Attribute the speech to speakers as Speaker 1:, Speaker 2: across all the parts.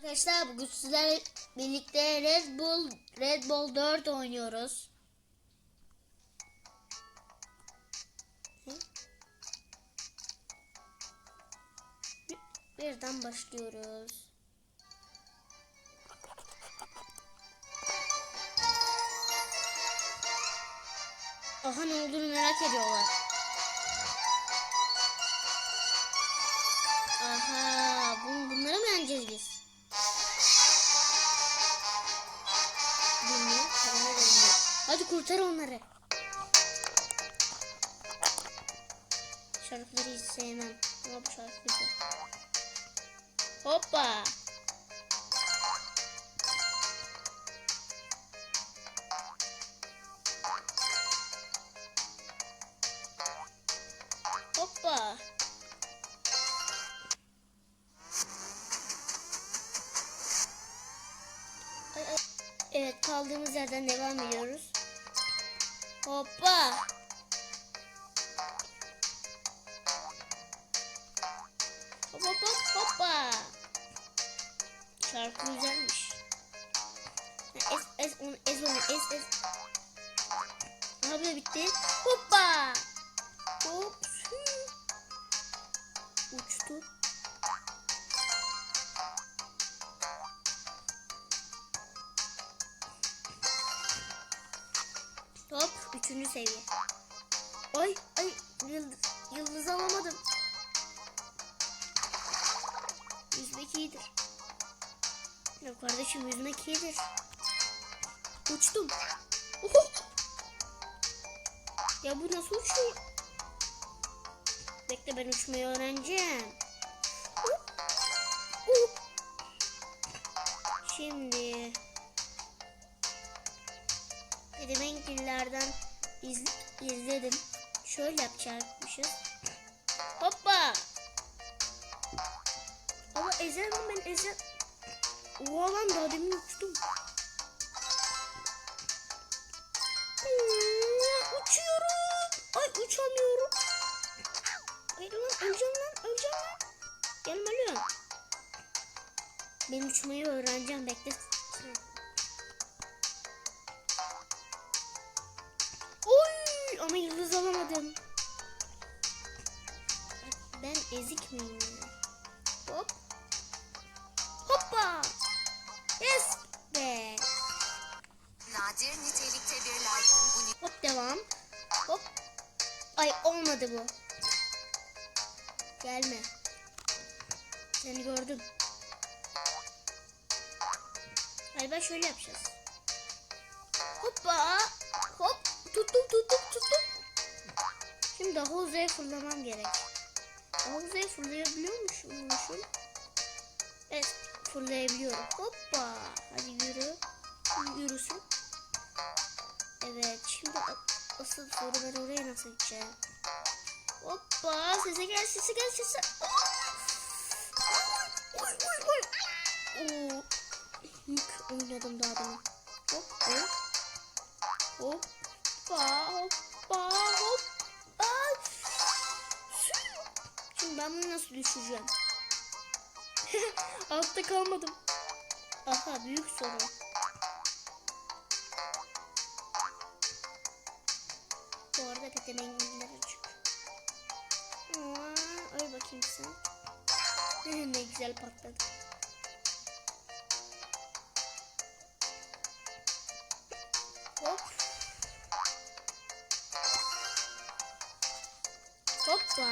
Speaker 1: Arkadaşlar bugün sizlerle birlikte Red Bull Red Bull 4 oynuyoruz. Birden başlıyoruz. Aha ne olduğunu merak ediyorlar. Aha bun bunları mı yeneceğiz biz? Hadi kurtar onları. Şarkıları hiç sevmem. Ama bu şarkı güzel. Hoppa. Hoppa. Evet kaldığımız yerden devam ediyoruz. Hoppa. Hop hop hop hoppa. Şarkı güzelmiş. Es es onu es onu es es. Da bitti. Hoppa. Hop. Uçtu. Hop üçüncü seviye. Ay ay yıldız, yıldız alamadım. Yüzmek iyidir. Yok kardeşim yüzmek iyidir. Uçtum. Oho! Ya bu nasıl uçuyor? Bekle ben uçmayı öğreneceğim. Şimdi Edemenkillerden iz, izledim. Şöyle yapacakmışız. Hoppa. Ama ezemem ben ezem. Oha lan daha demin uçtum. Hmm, uçuyorum. Ay uçamıyorum. Hayır lan öleceğim lan öleceğim lan. Gelme lan. Ben uçmayı öğreneceğim bekle. Oy ama yıldız alamadım. Ben ezik miyim? ya? Hop. Hoppa. Yes be.
Speaker 2: Nadir nitelikte bir like'ın
Speaker 1: Hop devam. Hop. Ay olmadı bu. Gelme. Seni gördüm. Galiba şöyle yapacağız. Hoppa. Hop. Tuttum tuttum tuttum. Şimdi daha uzaya fırlamam gerek. Daha uzaya fırlayabiliyormuşum. Evet fırlayabiliyorum. Hoppa. Hadi yürü. Yürüsün. Evet şimdi asıl soru ben oraya nasıl gideceğim? Hoppa sese gel sese gel sese. Oy oy oy. Oo. Yük oynadım daha demin. Hop hop. Hoppa hoppa hoppa. Şimdi ben bunu nasıl düşüreceğim? Altta kalmadım. Aha büyük sorun. Bu arada petemengiler açık. Aa, Ay bakayım sen. ne güzel patladı. Hop. Hoppa.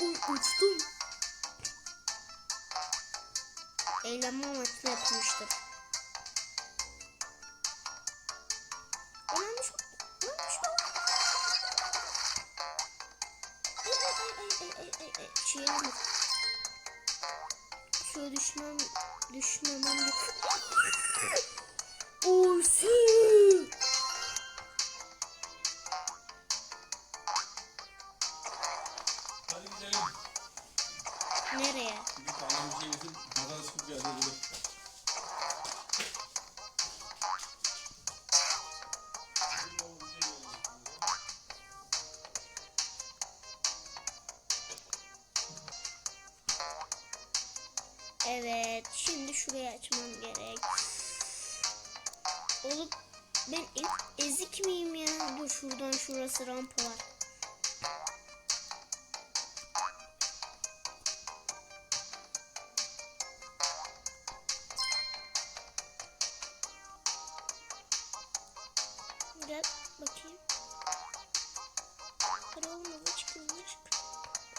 Speaker 1: Uy, uçtum. Eğlenme amaçlı yapılmıştır. Önemli şu. Önemli şu. Ay ay ay ay ay ay ay. Şey yapma. Şöyle düşmem. Düşmemem yok. Evet. Şimdi şurayı açmam gerek. Oğlum ben ezik miyim ya? Dur şuradan şurası rampa var.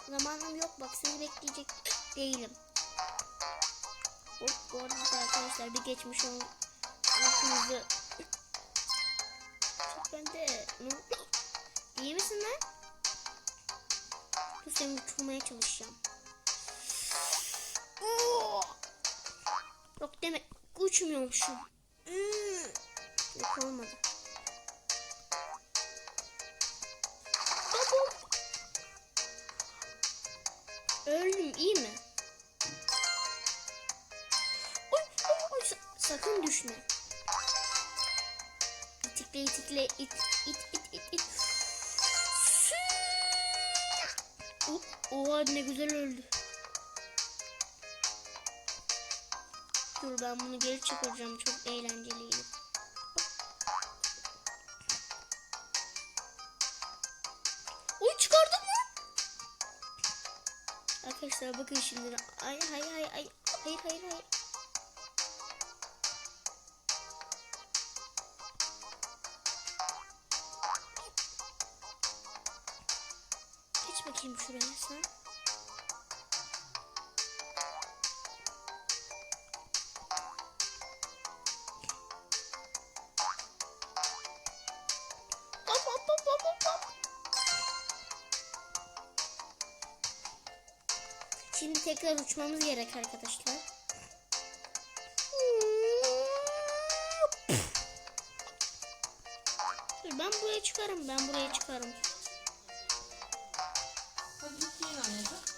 Speaker 1: Zamanım yok bak seni bekleyecek değilim. Hop bu arada arkadaşlar bir geçmiş ol. Aklınızı. Çok bende. İyi misin lan? Dur seni uçurmaya çalışacağım. Yok demek uçmuyormuşum. Hmm. Yok olmadı. Sakın düşme. İtikle itikle it it it it it. Oh, oha ne güzel öldü. Dur ben bunu geri çıkaracağım çok eğlenceliydi. Oy çıkardık mı? Arkadaşlar bakın şimdi. Ay hay hay ay. Hayır hayır hayır. Bakayım şuraya sen. Şimdi tekrar uçmamız gerek arkadaşlar. Ben buraya çıkarım. Ben buraya çıkarım. 안에서?